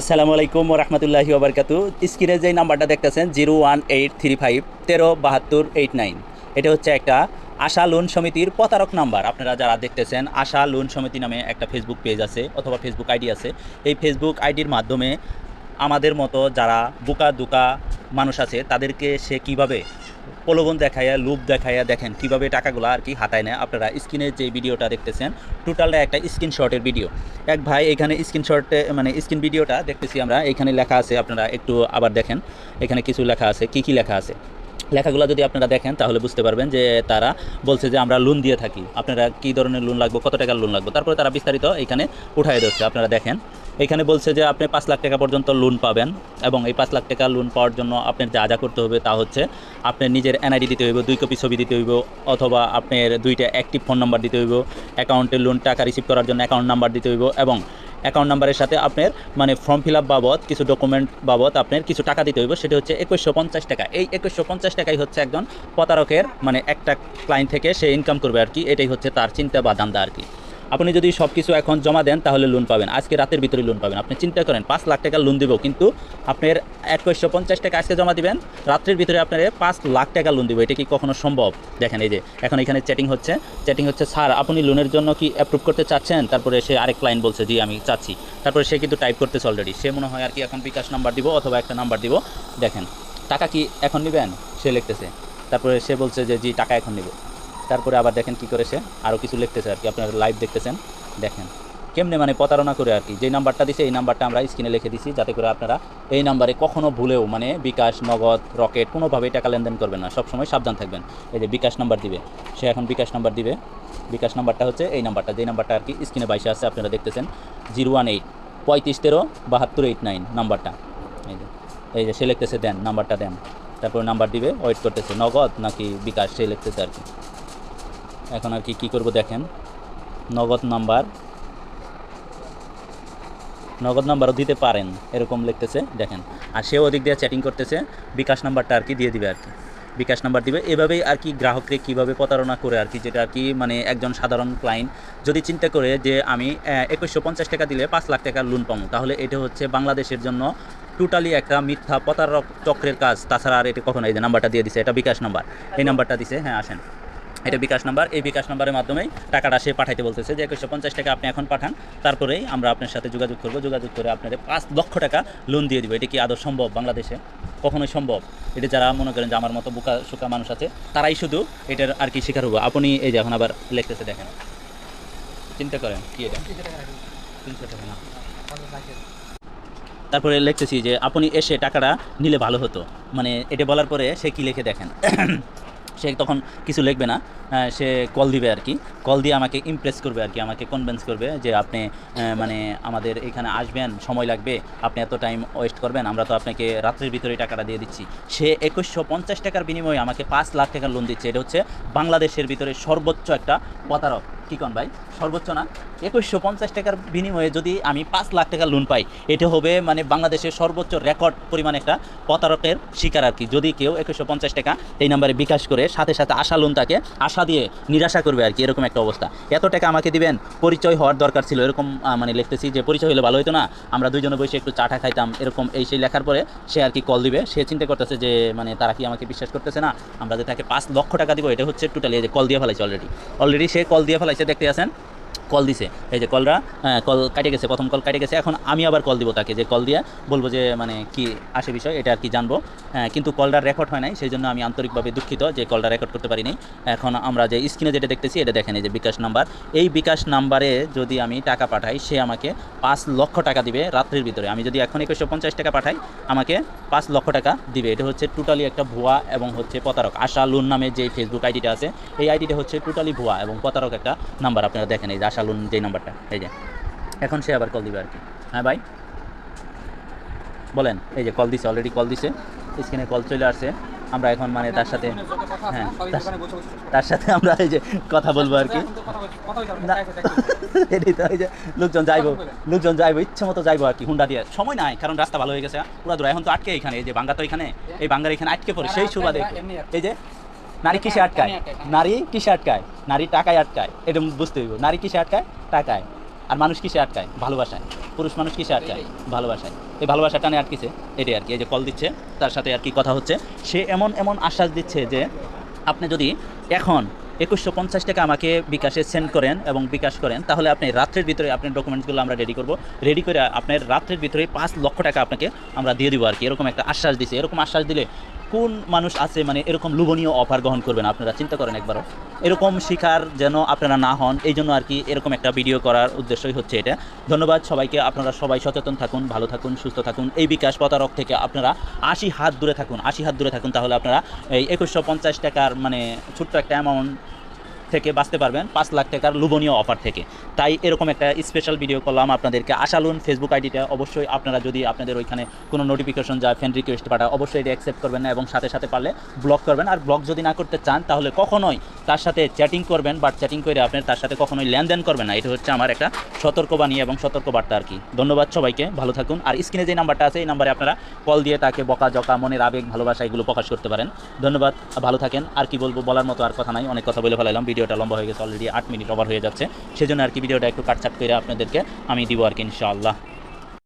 আসসালামু আলাইকুম রহমতুল্লাহি ওবরকাতু স্ক্রিনে যে নাম্বারটা দেখতেছেন, zero one eight three five তেরো বাহাত্তর এইট নাইন। এটা হচ্ছে একটা আশা লোন সমিতির প্রতারক নাম্বার। আপনারা যারা দেখতেছেন, আশা লোন সমিতি নামে একটা ফেসবুক পেজ আছে অথবা ফেসবুক আইডি আছে। এই ফেসবুক আইডির মাধ্যমে আমাদের মতো যারা বোকা দুকা মানুষ আছে, তাদেরকে সে কীভাবে প্রলোভন দেখাইয়া লুপ দেখাইয়া দেখেন কীভাবে টাকাগুলো আর কি হাতায় নেয়। আপনারা স্ক্রিনে যে ভিডিওটা দেখতেছেন টোটালটা একটা স্ক্রিনশটের ভিডিও এক ভাই এখানে স্ক্রিনশটে মানে স্ক্রিন ভিডিওটা দেখতেছি আমরা, এখানে লেখা আছে, আপনারা একটু আবার দেখেন। এখানে কিছু লেখা আছে, কি কি লেখা আছে? লেখাগুলো যদি আপনারা দেখেন, তাহলে বুঝতে পারবেন যে তারা বলছে যে আমরা লোন দিয়ে থাকি। আপনারা কী ধরনের লোন লাগবে, কত টাকার লোন লাগবে? তারপরে তারা বিস্তারিত এখানে উঠাই দিচ্ছে আপনারা দেখেন। এখানে বলছে যে আপনি পাঁচ লাখ টাকা পর্যন্ত লোন পাবেন এবং এই পাঁচ লাখ টাকা লোন পাওয়ার জন্য আপনার যা যা করতে হবে তা হচ্ছে আপনার নিজের এনআইডি দিতে হইব, দুই কপি ছবি দিতে হইব, অথবা আপনার দুইটা অ্যাক্টিভ ফোন নাম্বার দিতে হইব অ্যাকাউন্টের লোন টাকা রিসিভ করার জন্য অ্যাকাউন্ট নাম্বার দিতে হইব এবং অ্যাকাউন্ট নাম্বারের সাথে আপনার মানে ফর্ম ফিল আপ বাবদ, কিছু ডকুমেন্ট বাবদ আপনার কিছু টাকা দিতে হইব, সেটা হচ্ছে একুশশো পঞ্চাশ টাকা। এই একুশশো পঞ্চাশ টাকাই হচ্ছে একজন প্রতারকের মানে একটা ক্লায়েন্ট থেকে সে ইনকাম করবে আর কি, এটাই হচ্ছে তার চিন্তা বা দান্দা আর কি। আপনি যদি সব কিছু এখন জমা দেন, তাহলে লোন পাবেন। আজকে রাতের ভিতরে লোন পাবেন। আপনি চিন্তা করেন, পাঁচ লাখ টাকা লোন দিব, কিন্তু আপনার একুশশো পঞ্চাশ টাকা আজকে জমা দিবেন, রাত্রের ভিতরে আপনার পাঁচ লাখ টাকা লোন দিব। এটা কি কখনো সম্ভব? দেখেন এই যে, এখন এখানে চ্যাটিং হচ্ছে। চ্যাটিং হচ্ছে, স্যার, আপনি লোনের জন্য কি অ্যাপ্রুভ করতে চাচ্ছেন? তারপরে সে আরেক ক্লায়েন্ট বলছে, জি, আমি চাচ্ছি। তারপরে সে কিন্তু টাইপ করতেছে অলরেডি সে মনে হয় আর কি এখন বিকাশ নাম্বার দিব অথবা একটা নাম্বার দিব। দেখেন, টাকা কি এখন নেবেন? সে লিখতেছে। তারপরে সে বলছে যে, জি, টাকা এখন নেব। তারপরে আবার দেখেন কি করেছে আরও কিছু লিখতেছে আর কি, আপনারা লাইভ দেখতেছেন, দেখেন। কেমনে মানে প্রতারণা করে আর কি যে নাম্বারটা দিছে, এই নাম্বারটা আমরা স্ক্রিনে লিখে দিছি, যাতে করে আপনারা এই নাম্বারে কখনো ভুলেও মানে বিকাশ, নগদ, রকেট কোনোভাবেই টাকা লেনদেন করবেন না, সবসময় সাবধান থাকবেন। এই যে বিকাশ নাম্বার দিবে, সে এখন বিকাশ নাম্বার দিবে। বিকাশ নাম্বারটা হচ্ছে এই নাম্বারটা যেই নাম্বারটা আর কি স্ক্রিনে বাইশে আছে, আপনারা দেখতেছেন জিরো ওয়ান এইট পঁয়ত্রিশ তেরো, বাহাত্তর এইট নাইন নাম্বারটা এই যে এই যে সে লিখতেছে দেন নাম্বারটা দেন। তারপরে নাম্বার দিবে ওয়েট করতেছে, নগদ নাকি বিকাশ, সে লিখতেছে আর কি। এখন আর কি, কী করব দেখেন। নগদ নাম্বার। নগদ নাম্বারও দিতে পারেন, এরকম লিখতেছে, দেখেন। আর সেও ওদিক দিয়ে চ্যাটিং করতেছে, বিকাশ নাম্বারটা আর কি দিয়ে দিবে আর কি। বিকাশ নাম্বার দিবে, এভাবেই আর কি গ্রাহককে কীভাবে প্রতারণা করে আর কি, যেটা আর কি মানে একজন সাধারণ ক্লায়েন্ট যদি চিন্তা করে যে আমি একুশশো পঞ্চাশ টাকা দিলে পাঁচ লাখ টাকা লোন পাবো, তাহলে এটা হচ্ছে বাংলাদেশের জন্য টোটালি একটা মিথ্যা প্রতারক চক্রের কাজ। তাছাড়া আর এটা কখনো এই যে নাম্বারটা দিয়ে দিছে, এটা বিকাশ নাম্বার। এই নাম্বারটা দিছে হ্যাঁ আসেন। এটা বিকাশ নাম্বার। এই বিকাশ নাম্বারের মাধ্যমেই টাকাটা সে পাঠাইতে বলতেছে যে একুশশো পঞ্চাশ টাকা আপনি এখন পাঠান, তারপরেই আমরা আপনার সাথে যোগাযোগ করব। যোগাযোগ করে আপনাদের পাঁচ লক্ষ টাকা লোন দিয়ে দিব। এটা কি আদৌ সম্ভব বাংলাদেশে? কখনোই সম্ভব। এটা যারা মনে করেন যে আমার মতো বোকা শোকা মানুষ আছে, তারাই শুধু এটার আর কি শিকার হব। আপনি এই যে এখন আবার লিখতেছে দেখেন। চিন্তা করেন, কি এটা? তিনশো টাকা না? তারপরে লিখতেছি যে, আপনি এসে টাকাটা নিলে ভালো হতো। মানে এটা বলার পরে সে কি লিখে দেখেন? সে তখন কিছু লিখবে না সে কল দিবে আর কি। কল দিয়ে আমাকে ইমপ্রেস করবে আর কি, আমাকে কনভেন্স করবে যে আপনি মানে আমাদের এখানে আসবেন, সময় লাগবে, আপনি এত টাইম ওয়েস্ট করবেন, আমরা তো আপনাকে রাত্রের ভিতরে টাকাটা দিয়ে দিচ্ছি। সে একুশশো পঞ্চাশ টাকার বিনিময়ে আমাকে পাঁচ লাখ টাকার লোন দিচ্ছে, এটা হচ্ছে বাংলাদেশের ভিতরে সর্বোচ্চ একটা প্রতারক। কী কন ভাই? সর্বোচ্চ না? একুশশো পঞ্চাশ টাকার বিনিময়ে যদি আমি পাঁচ লাখ টাকা লোন পাই, এটা হবে মানে বাংলাদেশের সর্বোচ্চ রেকর্ড পরিমাণ একটা প্রতারকের শিকার আর কি। যদি কেউ একুশশো পঞ্চাশ টাকা এই নাম্বারে বিকাশ করে, সাথে সাথে আশা লোন তাকে আশা দিয়ে নিরাশা করবে আর কি, এরকম একটা অবস্থা। এত টাকা আমাকে দিবেন, পরিচয় হওয়ার দরকার ছিল, এরকম মানে লিখতেছি যে পরিচয় হলে ভালো হতো না। আমরা দুজনে বসে একটু চাটা খাইতাম, এরকম এই সেই লেখার পরে সে আর কি কল দিবে। সে চিন্তা করতেছে যে মানে তারা কি আমাকে বিশ্বাস করতেছে না? আমরা যে তাকে পাঁচ লক্ষ টাকা দিব, এটা হচ্ছে টোটালি যে কল দিয়ে ফেলাইছে অলরেডি অলরেডি সে কল দিয়ে ফেলাইছে দেখতে আছেন কল দিছে। এই যে কলরা হ্যাঁ, কল কাটে গেছে প্রথম কল কাটে গেছে। এখন আমি আবার কল দিব তাকে যে কল দিয়ে বলব যে মানে কি আসে বিষয় এটা আর কি জানব। হ্যাঁ, কিন্তু কলটা রেকর্ড হয় নাই সেই জন্য আমি আন্তরিকভাবে দুঃখিত যে কলটা রেকর্ড করতে পারিনি। এখন আমরা যে স্ক্রিনে যেটা দেখতেছি এটা দেখেন যে বিকাশ নাম্বার। এই বিকাশ নাম্বারে যদি আমি টাকা পাঠাই সে আমাকে পাঁচ লক্ষ টাকা দিবে রাত্রির ভিতরে। আমি যদি এখন একুশশো পঞ্চাশ টাকা পাঠাই আমাকে পাঁচ লক্ষ টাকা দিবে। এটা হচ্ছে টোটালি একটা ভুয়া এবং হচ্ছে প্রতারক। আশা লোন নামে যে ফেসবুক আইডিটা আছে এই আইডিটা হচ্ছে টোটালি ভুয়া এবং প্রতারক একটা নাম্বার। আপনারা দেখেন এই যে আশা লোন যে নাম্বারটা, এই যে। এখন সে আবার কল দিবে আর কি হ্যাঁ ভাই? বলেন, এই যে কল দিছে অলরেডি কল দিছে। স্ক্রিনে কল চলে আসছে। আমরা এখন মানে তার সাথে হ্যাঁ তার- সাথে আমরা এই যে কথা বলব আর কি লোকজন যাইবো লোকজন যাইবো, ইচ্ছে মতো যাইবো আর কি হুন্ডা দিয়ে। সময় নাই, কারণ রাস্তা ভালো হয়ে গেছে। পুরা দূর, এখন তো আটকে এখানে, এই যে বাঙ্গা তো এখানে, এই বাঙ্গার এখানে আটকে পড়ে, সেই সুবাদে। এই যে নারী কিসে আটকায়? নারী কিসে আটকায়? নারী টাকায় আটকায়। এটা বুঝতে হইব। নারী কিসে আটকায়? টাকায়। আর মানুষ কিসে আটকায়? ভালোবাসায়। পুরুষ মানুষ কিসে আটকায়? ভালোবাসায়। এই ভালোবাসা টানে আটকেছে। এটাই আর কি। এই যে কল দিচ্ছে তার সাথে আর কি কথা হচ্ছে। সে এমন এমন আশ্বাস দিচ্ছে যে আপনি যদি এখন একুশশো পঞ্চাশ টাকা আমাকে বিকাশে সেন্ড করেন এবং বিকাশ করেন তাহলে আপনি রাত্রের ভিতরে আপনার ডকুমেন্টসগুলো আমরা রেডি করব। রেডি করে আপনার রাত্রের ভিতরে পাঁচ লক্ষ টাকা আপনাকে আমরা দিয়ে দিব আর কি। এরকম একটা আশ্বাস দিছে। এরকম আশ্বাস দিলে কোন মানুষ আছে মানে এরকম লোভনীয় অফার গ্রহণ করবেন? আপনারা চিন্তা করেন একবারও। এরকম শিকার যেন আপনারা না হন, এই জন্য আর কি এরকম একটা ভিডিও করার উদ্দেশ্যই হচ্ছে এটা। ধন্যবাদ সবাইকে, আপনারা সবাই সচেতন থাকুন, ভালো থাকুন, সুস্থ থাকুন। এই বিকাশ প্রতারক থেকে আপনারা আশি হাত দূরে থাকুন, আশি হাত দূরে থাকুন, তাহলে আপনারা এই একুশশো টাকার মানে ছোট্ট একটা অ্যামাউন্ট থেকে বাঁচতে পারবেন, পাঁচ লাখ টাকার লোভনীয় অফার থেকে। তাই এরকম একটা স্পেশাল ভিডিও করলাম আপনাদেরকে। আশালুন ফেসবুক আইডিটা অবশ্যই আপনারা যদি আপনাদের ওইখানে কোনো নোটিফিকেশন যায় ফ্রেন্ড রিকোয়েস্ট পাঠায়, অবশ্যই এটা অ্যাকসেপ্ট করবেন না এবং সাথে সাথে পারলে ব্লক করবেন। আর ব্লক যদি না করতে চান, তাহলে কখনোই তার সাথে চ্যাটিং করবেন বাট চ্যাটিং করে আপনার তার সাথে কখনোই লেনদেন করবেন না। এটা হচ্ছে আমার একটা সতর্কবাণী এবং সতর্কবার্তা আর কি। ধন্যবাদ সবাইকে, ভালো থাকুন। আর স্ক্রিনে যে নাম্বারটা আছে, এই নাম্বারে আপনারা কল দিয়ে তাকে বকা জকা মনের আবেগ, ভালোবাসা এগুলো প্রকাশ করতে পারেন। ধন্যবাদ, ভালো থাকেন। আর কি বলব, বলার মতো আর কথা নাই, অনেক কথা বলে ফেলাইলাম ভিডিওটা লম্বা হয়ে গেছে অলরেডি আট মিনিট ওভার হয়ে যাচ্ছে। সেজন্য আর কি ভিডিওটা একটু কাটছাট করে আপনাদেরকে আমি দিব আর কি, ইনশাআল্লাহ।